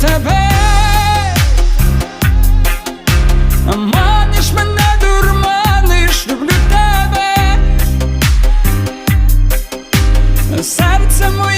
тебе, маниш мене, дурманиш, люблю тебе, серце моє.